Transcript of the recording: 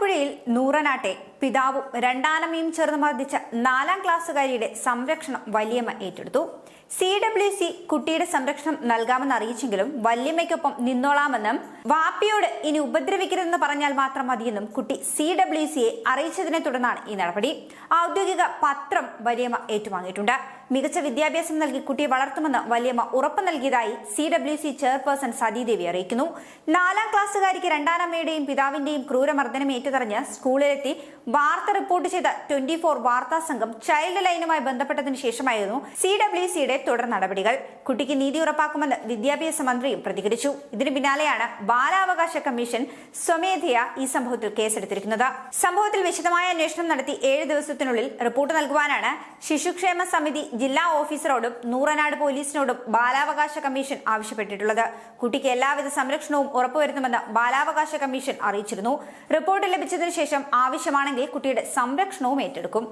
ആലപ്പുഴയിൽ നൂറനാട്ടെ പിതാവും രണ്ടാനമ്മയും ചേർന്ന് മർദ്ദിച്ച നാലാം ക്ലാസ്സുകാരിയുടെ സംരക്ഷണം വല്യമ്മ ഏറ്റെടുത്തു. സി ഡബ്ല്യു സി കുട്ടിയുടെ സംരക്ഷണം നൽകാമെന്ന് അറിയിച്ചെങ്കിലും വല്യമ്മയ്ക്കൊപ്പം നിന്നോളാമെന്നും വാപ്പിയോട് ഇനി ഉപദ്രവിക്കരുതെന്ന് പറഞ്ഞാൽ മാത്രം മതിയെന്നും കുട്ടി സി ഡബ്ല്യു സിയെ അറിയിച്ചതിനെ തുടർന്നാണ് ഈ നടപടി. ഔദ്യോഗിക പത്രം വല്യമ്മ ഏറ്റുവാങ്ങിയിട്ടുണ്ട്. മികച്ച വിദ്യാഭ്യാസം നൽകി കുട്ടിയെ വളർത്തുമെന്ന് വല്യമ്മ ഉറപ്പ് നൽകിയതായി C W C chairperson Sathidevi അറിയിക്കുന്നു. നാലാം ക്ലാസ്സുകാരിക്ക് രണ്ടാനമ്മയുടെയും പിതാവിന്റെയും ക്രൂരമർദ്ദനം ഏറ്റുതറിഞ്ഞ് സ്കൂളിലെത്തി വാർത്ത റിപ്പോർട്ട് ചെയ്ത ട്വന്റി ഫോർ വാർത്താ സംഘം ചൈൽഡ് ലൈനുമായി ബന്ധപ്പെട്ടതിന് ശേഷമായിരുന്നു സി ഡബ്ല്യു സിയുടെ തുടർ നടപടികൾ. കുട്ടിക്ക് നീതി ഉറപ്പാക്കുമെന്ന് വിദ്യാഭ്യാസ മന്ത്രിയും പ്രതികരിച്ചു. ഇതിനു പിന്നാലെയാണ് ബാലാവകാശ കമ്മീഷൻ സ്വമേധയാ ഈ സംഭവത്തിൽ കേസെടുത്തിരിക്കുന്നത്. സംഭവത്തിൽ വിശദമായ അന്വേഷണം നടത്തി ഏഴ് ദിവസത്തിനുള്ളിൽ റിപ്പോർട്ട് നൽകുവാനാണ് ശിശുക്ഷേമ സമിതി ജില്ലാ ഓഫീസറോടും നൂറനാട് പോലീസിനോടും ബാലാവകാശ കമ്മീഷൻ ആവശ്യപ്പെട്ടിട്ടുള്ളത്. കുട്ടിക്ക് എല്ലാവിധ സംരക്ഷണവും ഉറപ്പുവരുത്തുമെന്ന് ബാലാവകാശ കമ്മീഷൻ അറിയിച്ചിരുന്നു. റിപ്പോർട്ട് ലഭിച്ചതിനു ശേഷം ആവശ്യമാണെങ്കിൽ കുട്ടിയുടെ സംരക്ഷണവും ഏറ്റെടുക്കും.